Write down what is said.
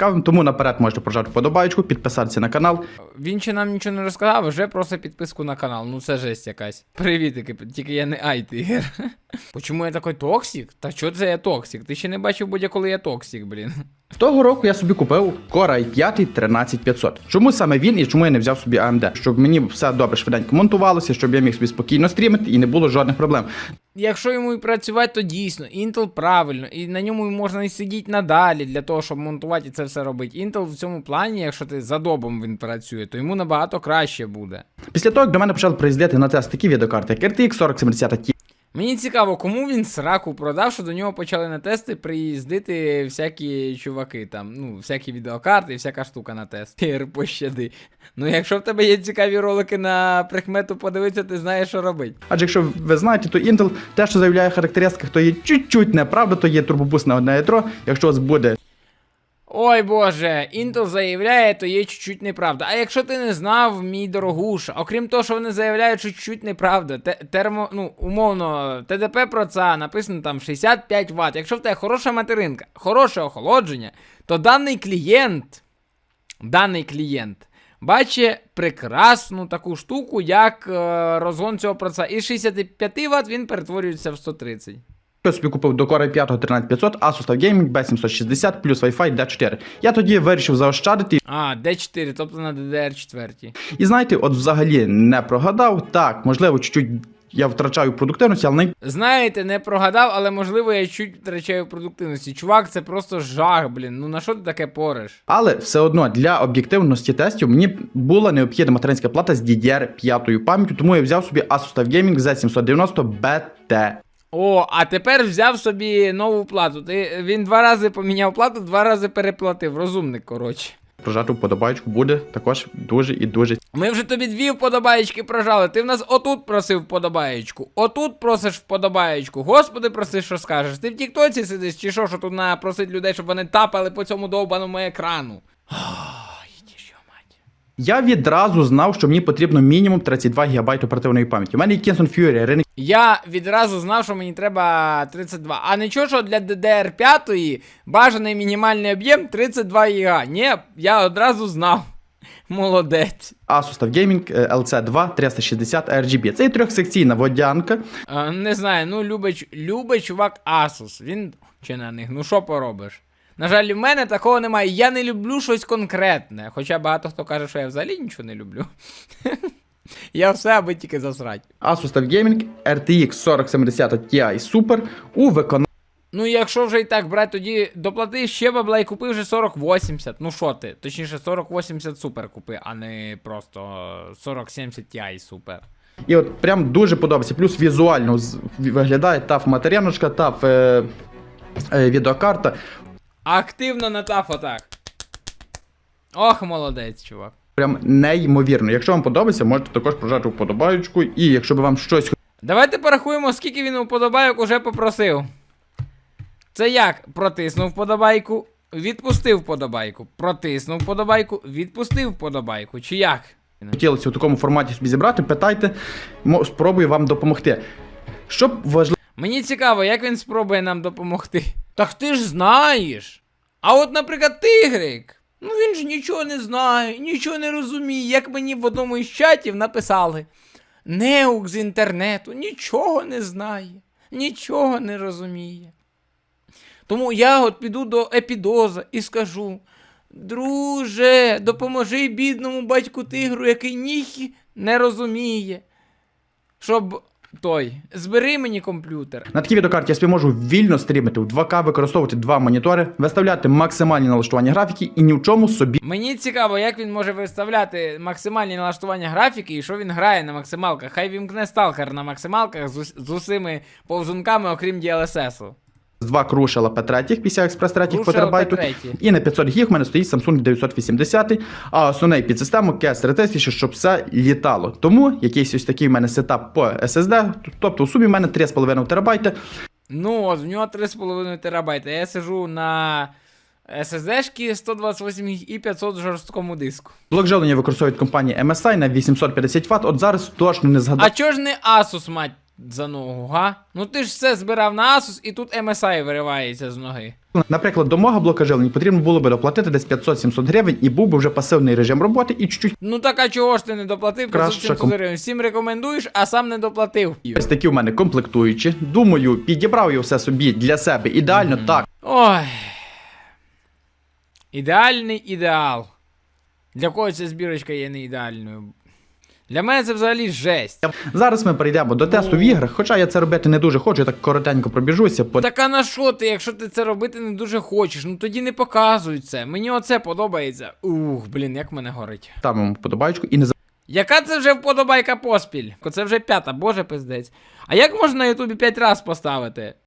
цікавим. Тому наперед можете прожати вподобайку, підписатися на канал. Він ще нам нічого не розказав, вже просто підписку на канал. Ну це жесть якась. Привітики, тільки я не айтигер. Почому я такий токсик? Та що це я токсик? Ти ще не бачив будь-коли я токсик, блін. Того року я собі купив Core i5 13500. Чому саме він і чому я не взяв собі AMD? Щоб мені все добре швиденько монтувалося, щоб я міг собі спокійно стрімити і не було жодних проблем. Якщо йому і працювати, то дійсно, Intel правильно, і на ньому можна і сидіти надалі для того, щоб монтувати і це все робити. Intel в цьому плані, якщо ти за добом він працює, то йому набагато краще буде. Після того, як до мене почали приїздити на тест такі відеокарти, як RTX 4070 Ti, Мені цікаво, кому він сраку продав, що до нього почали на тести приїздити всякі чуваки там, ну, всякі відеокарти всяка штука на тест. Ір, пощади. Ну, якщо в тебе є цікаві ролики на прикмету подивитися, ти знаєш, що робити. Адже якщо ви знаєте, то Intel те, що заявляє характеристики, то є чуть-чуть неправда, то є турбобус на одне ядро. Якщо у вас буде Ой Боже, Intel заявляє, то є чуть-чуть неправда. А якщо ти не знав, мій дорогуша, окрім того, що вони заявляють, що чуть-чуть неправда, те, термо, ну, умовно, ТДП про це написано там 65 Вт. Якщо в тебе хороша материнка, хороше охолодження, то даний клієнт, даний клієнт бачить прекрасну таку штуку, як е, розгон цього проца. Із 65 Вт він перетворюється в 130. Я собі купив до Core i5 13500 Asus TUF Gaming B760 плюс Wi-Fi D4. Я тоді вирішив заощадити А, D4, тобто на DDR4. і знаєте, от взагалі не прогадав. Так, можливо, чуть-чуть я втрачаю продуктивності, але най... Знаєте, не прогадав, але можливо я чуть втрачаю продуктивності. Чувак, це просто жах, блін. Ну на що ти таке пориш? але все одно для об'єктивності тестів мені була необхідна материнська плата з DDR5 пам'яттю, тому я взяв собі Asus TUF Gaming Z790 BT. О, а тепер взяв собі нову плату. Ти, він два рази поміняв плату, два рази переплатив. Розумник, коротше. Прожати вподобайку буде також дуже і дуже Ми вже тобі дві вподобаєчки прожали. Ти в нас отут просив вподобаєчку, отут просиш вподобаєчку. Господи, проси, що скажеш. Ти в Тіктоці сидиш, чи що, що тут на просить людей, щоб вони тапали по цьому довбаному екрану. Ой, іди що, мать. Я відразу знав, що мені потрібно мінімум 32 ГБ оперативної пам'яті. У мене є Kingston Fury, Renegade Я відразу знав, що мені треба 32. А нічого, що для DDR5 бажаний мінімальний об'єм 32 ГБ. Ні, я одразу знав. Молодець. Asus TUF Gaming е, LC2 360 RGB. Це є трьохсекційна водянка. Е, не знаю, ну любить, любить чувак Asus. Він чи на них, ну що поробиш? На жаль, в мене такого немає. Я не люблю щось конкретне. Хоча багато хто каже, що я взагалі нічого не люблю. Я все аби тільки засрать. Asus TUF Gaming RTX 4070 Ti Super у виконанні Ну, якщо вже і так брати, тоді доплати ще бабла і купи вже 4080. Ну що ти? Точніше, 4080 супер купи, а не просто 4070 Ti супер. І от прям дуже подобається. Плюс візуально виглядає TUF матеріаночка, TUF е, е, відеокарта. Активно на тафо так. Ох, молодець, чувак. Прям неймовірно. Якщо вам подобається, можете також прожати вподобаючку. І якщо б вам щось Давайте порахуємо, скільки він уподобайок уже попросив. Це як? Протиснув вподобайку, відпустив вподобайку, протиснув вподобайку, відпустив вподобайку. Чи як? хотілося в такому форматі собі зібрати, питайте, спробую вам допомогти. Щоб важливо. Мені цікаво, як він спробує нам допомогти. Так ти ж знаєш. А от, наприклад, Тигрик. Ну він ж нічого не знає, нічого не розуміє, як мені в одному із чатів написали. Неук з інтернету нічого не знає, нічого не розуміє. Тому я от піду до епідоза і скажу: друже, допоможи бідному батьку тигру, який ніхі не розуміє. Щоб той, збери мені комп'ютер. На такій відеокарті я собі можу вільно стрімити в 2К, використовувати два монітори, виставляти максимальні налаштування графіки і ні в чому собі Мені цікаво, як він може виставляти максимальні налаштування графіки і що він грає на максималках. Хай вімкне сталкер на максималках з, ус- з усіми повзунками, окрім DLSS. з два крушела P3 PCI Express 3 по терабайту. І на 500 гіг в мене стоїть Samsung 980, а основний підсистему CAS 3000, щоб все літало. Тому якийсь ось такий в мене сетап по SSD, тобто в сумі в мене 3,5 терабайти. Ну, от в нього 3,5 терабайта. Я сижу на SSD-шки 128 гіг і 500 в жорсткому диску. Блок живлення використовують компанія MSI на 850 Вт. От зараз точно не згадаю. А чого ж не Asus, мать, за ногу, га? Ну ти ж все збирав на Asus і тут MSI виривається з ноги. Наприклад, до мого блока живлення потрібно було би доплатити десь 500-700 гривень, і був би вже пасивний режим роботи і чуть-чуть Ну так а чого ж ти не доплатив Краще 500 ком- гривень? Всім рекомендуєш, а сам не доплатив. ось такі у мене комплектуючі. Думаю, підібрав я все собі для себе ідеально так. Ой. Ідеальний ідеал. Для когось ця збірочка є не ідеальною. Для мене це взагалі жесть. Зараз ми перейдемо до тесту в іграх, хоча я це робити не дуже хочу, я так коротенько пробіжуся. По... Так а на що ти, якщо ти це робити не дуже хочеш? Ну тоді не показуй це. Мені оце подобається. Ух, блін, як мене горить. Ставимо вподобайку і не Яка це вже вподобайка поспіль? Це вже п'ята, боже пиздець. А як можна на Ютубі п'ять раз поставити?